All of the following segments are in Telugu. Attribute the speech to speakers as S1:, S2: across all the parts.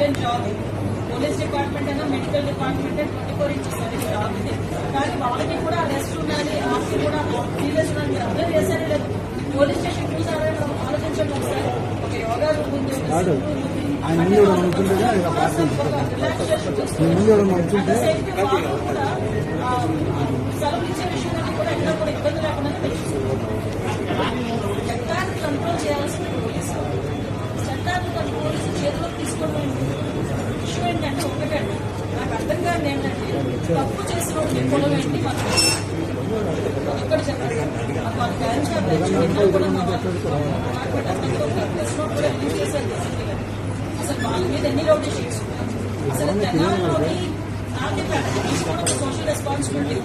S1: సెవెన్ జాబ్ పోలీస్ డిపార్ట్మెంట్ అయినా medical department twenty four inches seven job ఇది. కానీ వాళ్ళకి కూడా రెస్ట్ ఉండాలి ఆర్సీ కూడా సీరియస్ ఉండాలి. మీరు అర్థం చేశారు లేదు? పోలీస్ స్టేషన్ చూసారా ఆలోచించండి ఒకసారి. ఒక యోగా.
S2: ఆయన ముందు ఎవడో అనుకుంటే ఇక పార్టీ
S1: రిలాక్సేషన్
S2: మీ
S1: చూసుకోవాలి.
S2: ముందు ఎవడో అనుకుంటే
S1: సేఫ్టీ వాళ్ళు కూడా ఆ, సెలవు ఇచ్చే విషయంలో కూడా ఎక్కడ కూడా నాకు ఏంటంటే తప్పు చేసిన వాడికి పొలం ఏంటి చెప్పండి. వాళ్ళ బ్రాంచ్ కూడా మా ఒక చేశారు అసలు వాళ్ళ మీద ఎన్ని రౌడీ షీట్స్ అసలు తెలంగాణలోని తీసుకోవడం సోషల్ రెస్పాన్సిబిలిటీ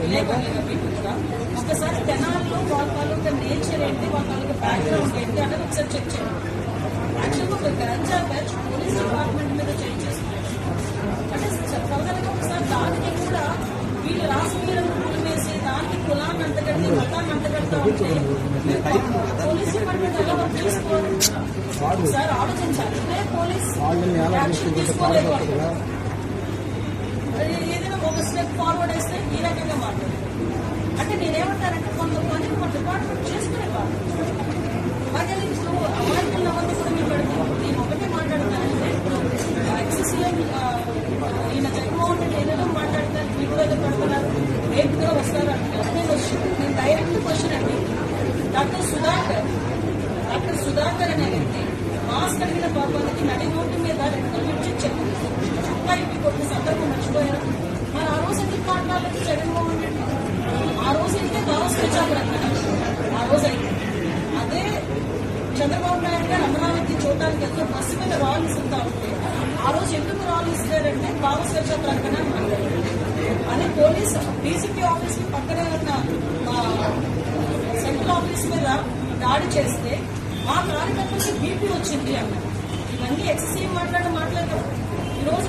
S1: విలేకరులుగా ఒకసారి తెనాల్లో వాళ్ళ వాళ్ళ నేచర్ ఏంటి వాళ్ళ వాళ్ళకి బ్యాక్గ్రౌండ్ ఏంటి అనేది ఒకసారి చెక్ చేయండి. యాక్చువల్గా ఒక గంజా బ్యాచ్ కులాన్ని మతాన్ని అంతగడతా ఉంటే పోలీస్ డిపార్ట్మెంట్ ఎలా ఒకసారి ఆలోచించాలి పోలీస్ యాక్షన్ తీసుకోలేదు ఏదైనా ఒక స్టెప్ ఫార్వర్డ్ వేస్తే ఈ రకంగా మాట్లాడారు క్వశ్చన్ అండి డాక్టర్ సుధాకర్ డాక్టర్ సుధాకర్ అనే వ్యక్తి మాస్క్ అడిగిన పాపానికి నడి రోడ్డు మీద రెండు నుంచి చెప్పు చుట్టా ఇంటి కొట్టిన సందర్భం మర్చిపోయారు మరి ఆ రోజు ఎందుకు మాట్లాడలేదు జగన్మోహన్ రెడ్డి? ఆ రోజు అయితే భారత్ ప్రచారం ఆ రోజు అయితే అదే చంద్రబాబు నాయుడు గారు అమరావతి చూడటానికి వెళ్తే బస్సు మీద రాళ్ళు ఇస్తుంటా ఉంటే ఆ రోజు ఎందుకు రాళ్ళు ఇస్తారంటే భావ స్వచ్ఛ ప్రకటన అని అదే పోలీస్ డీసీపీ ఆఫీస్కి పక్కనే ఉన్న ఆ, సెంట్రల్ ఆఫీస్ మీద దాడి చేస్తే మా కార్యకర్తలకి బీపీ వచ్చింది అన్నారు ఇవన్నీ ఎక్సీఎం మాట్లాడి మాట్లాడారు ఈరోజు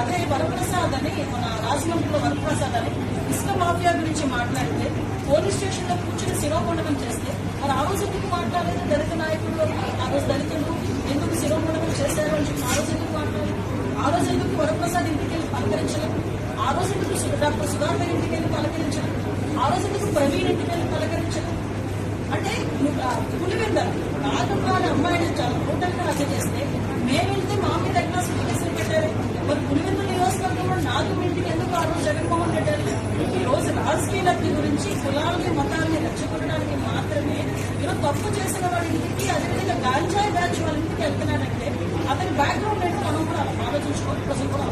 S1: అదే వరప్రసాద్ అని మన రాజమండ్రిలో వరప్రసాద్ అని ఇసుక మాఫియా గురించి మాట్లాడితే పోలీస్ స్టేషన్లో కూర్చొని శిరోమండనం చేస్తే మరి ఆ రోజు ఎందుకు మాట్లాడలేదు దళిత నాయకులు ఆ రోజు దళితులు ఎందుకు శిరోమండనం చేశారు అని చెప్పి ఆ రోజు ఎందుకు మాట్లాడలేదు? ఆ రోజు ఎందుకు వరప్రసాద్ ఇంటికి వెళ్ళి పలకరించలేదు? ఆ రోజు ఎందుకు డాక్టర్ సుధాకర్ ఇంటికి వెళ్ళి పలకరించలేదు? ఆ రోజు ఎందుకు ప్రవీణ్ ఇంటికి వెళ్ళి పలకరించలేదు? అంటే నువ్వు ఆ పులివెంద నాగంగారి అమ్మాయిని చాలా టోటల్గా హత్య చేస్తే మేము వెళ్తే మా మీద ఎట్లా కేసులు పెట్టారు మరి పులివెంద నియోజకవర్గంలో నాగం ఇంటికి ఎందుకు ఆ రోజు జగన్మోహన్ రెడ్డి? ఈ రోజు రాజకీయ లబ్ధి గురించి కులాలని మతాలని రెచ్చగొట్టడానికి మాత్రమే ఈరోజు తప్పు చేసిన వాళ్ళ ఇంటికి అదేవిధంగా గాంజాయి బ్యాచ్ వాళ్ళ ఇంటికి వెళ్తున్నాడంటే అతని బ్యాక్గ్రౌండ్ ఏంటో మనం కూడా ఆలోచించుకోవాలి ప్రజలు కూడా?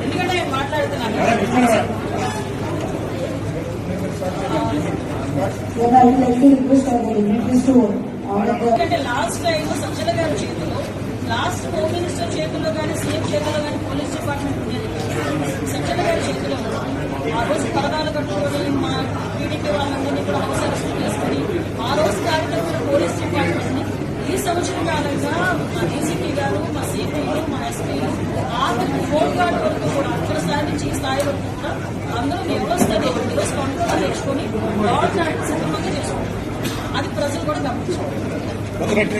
S1: ఎందుకంటే నేను మాట్లాడుతున్నాను ఎందుకంటే లాస్ట్ టైం సజ్జల గారి చేతిలో లాస్ట్ హోమ్ మినిస్టర్ కానీ సీఎం చేతిలో కానీ పోలీస్ డిపార్ట్మెంట్ ఉండేది. సజ్జల గారి చేతిలో ఆ రోజు పరదాలు కట్టుకొని మా టీడీపీ వాళ్ళందరినీ కూడా హౌస్ అరెస్ట్ చేసుకుని ఆ రోజు కార్యకర్తలు పోలీస్ డిపార్ట్మెంట్ని ఈ సంవత్సరం కాలంగా మా డీసీపీ గారు మా సిపిలు మా ఎస్పీలు ఆఖరి ఫోన్ గార్డ్ వరకు కూడా అక్కడ స్థాయి నుంచి ఈ స్థాయి వరకు కూడా అందరూ వ్యవస్థని తెచ్చుకొని లాడ్ సక్రమంగా చేసుకుంటారు అది ప్రజలు కూడా గమనించారు